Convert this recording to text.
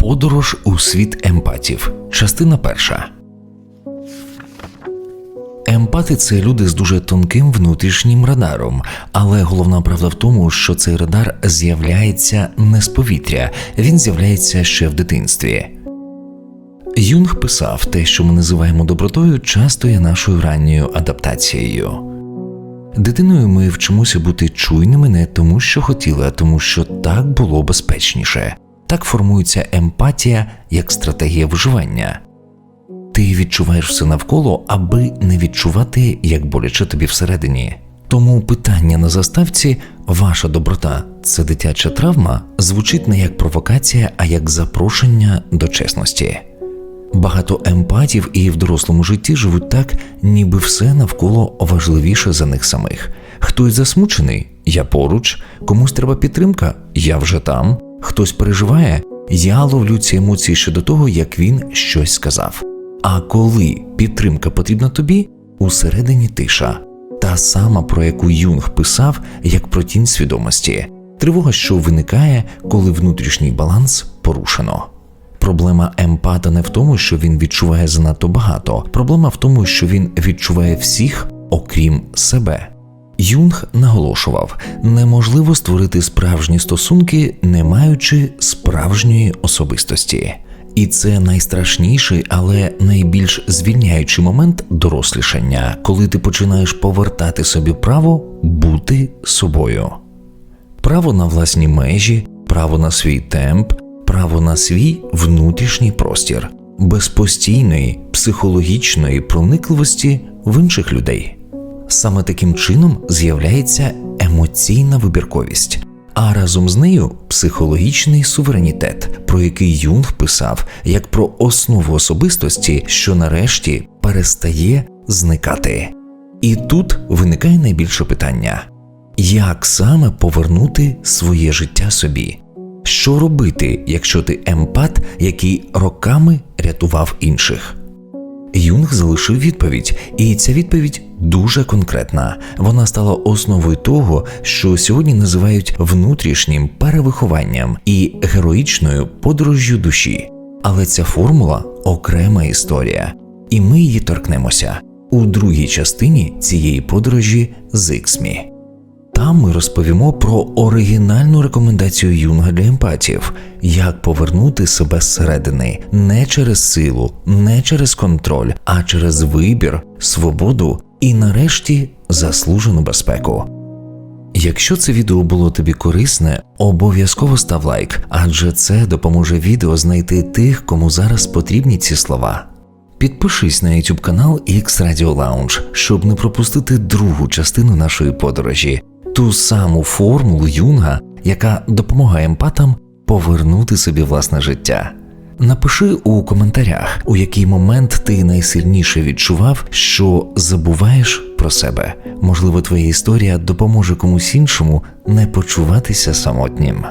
Подорож у світ емпатів. Частина перша. Емпати це люди з дуже тонким внутрішнім радаром, але головна правда в тому, що цей радар з'являється не з повітря, він з'являється ще в дитинстві. Юнг писав, те, що ми називаємо добротою, часто є нашою ранньою адаптацією. Дитиною ми вчимося бути чуйними не тому, що хотіли, а тому, що так було безпечніше. Так формується емпатія як стратегія виживання. Ти відчуваєш все навколо, аби не відчувати, як боляче тобі всередині. Тому питання на заставці Ваша доброта це дитяча травма звучить не як провокація, а як запрошення до чесності. Багато емпатів і в дорослому житті живуть так, ніби все навколо важливіше за них самих. Хтось засмучений, я поруч, комусь треба підтримка, я вже там, хтось переживає, я ловлю ці емоції ще до того, як він щось сказав. А коли підтримка потрібна тобі, усередині тиша, та сама, про яку Юнг писав, як про тінь свідомості, тривога, що виникає, коли внутрішній баланс порушено. Проблема емпата не в тому, що він відчуває занадто багато. Проблема в тому, що він відчуває всіх, окрім себе. Юнг наголошував, неможливо створити справжні стосунки, не маючи справжньої особистості. І це найстрашніший, але найбільш звільняючий момент дорослішання, коли ти починаєш повертати собі право бути собою право на власні межі, право на свій темп, право на свій внутрішній простір, без постійної психологічної проникливості в інших людей. Саме таким чином з'являється емоційна вибірковість, а разом з нею психологічний суверенітет, про який Юнг писав як про основу особистості, що нарешті перестає зникати. І тут виникає найбільше питання: як саме повернути своє життя собі? Що робити, якщо ти емпат, який роками рятував інших? Юнг залишив відповідь, і ця відповідь дуже конкретна. Вона стала основою того, що сьогодні називають внутрішнім перевихованням і героїчною подорожжю душі. Але ця формула окрема історія, і ми її торкнемося у другій частині цієї подорожі з Іксмі. Там ми розповімо про оригінальну рекомендацію Юнга для емпатів, як повернути себе зсередини не через силу, не через контроль, а через вибір, свободу і, нарешті, заслужену безпеку. Якщо це відео було тобі корисне, обов'язково став лайк, адже це допоможе відео знайти тих, кому зараз потрібні ці слова. Підпишись на YouTube канал X Radio Lounge, щоб не пропустити другу частину нашої подорожі, ту саму формулу Юнга, яка допомагає емпатам повернути собі власне життя. Напиши у коментарях, у який момент ти найсильніше відчував, що забуваєш про себе. Можливо, твоя історія допоможе комусь іншому не почуватися самотнім.